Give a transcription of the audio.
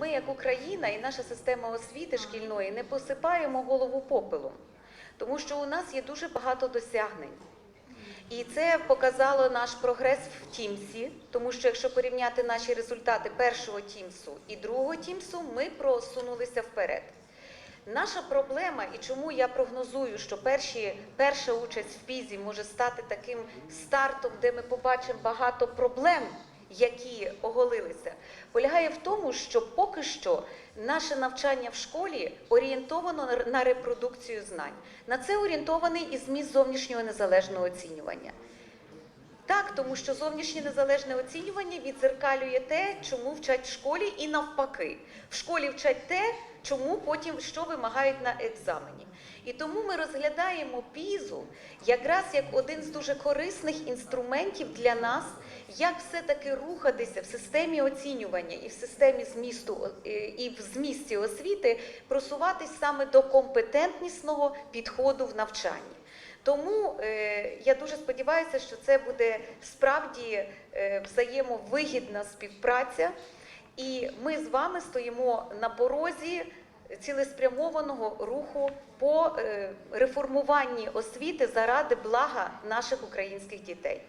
Ми, як Україна і наша система освіти шкільної, не посипаємо голову попелом, тому що у нас є дуже багато досягнень. І це показало наш прогрес в Тімсі, тому що якщо порівняти наші результати першого Тімсу і другого Тімсу, ми просунулися вперед. Наша проблема, і чому я прогнозую, що перші, перша участь в пізі може стати таким стартом, де ми побачимо багато проблем, які оголилися, полягає в тому, що поки що наше навчання в школі орієнтовано на- репродукцію знань. На це орієнтований і зміст зовнішнього незалежного оцінювання. Так, тому що зовнішнє незалежне оцінювання відзеркалює те, чому вчать в школі, і навпаки. В школі вчать те, чому потім що вимагають на екзамені. І тому ми розглядаємо пізу якраз як один з дуже корисних інструментів для нас, як все-таки рухатися в системі оцінювання і в системі змісту е, і в змісті освіти, просуватись саме до компетентнісного підходу в навчанні. Тому е, я дуже сподіваюся, що це буде справді е, взаємовигідна співпраця, і ми з вами стоїмо на порозі цілеспрямованого руху по е, реформуванні освіти заради блага наших українських дітей.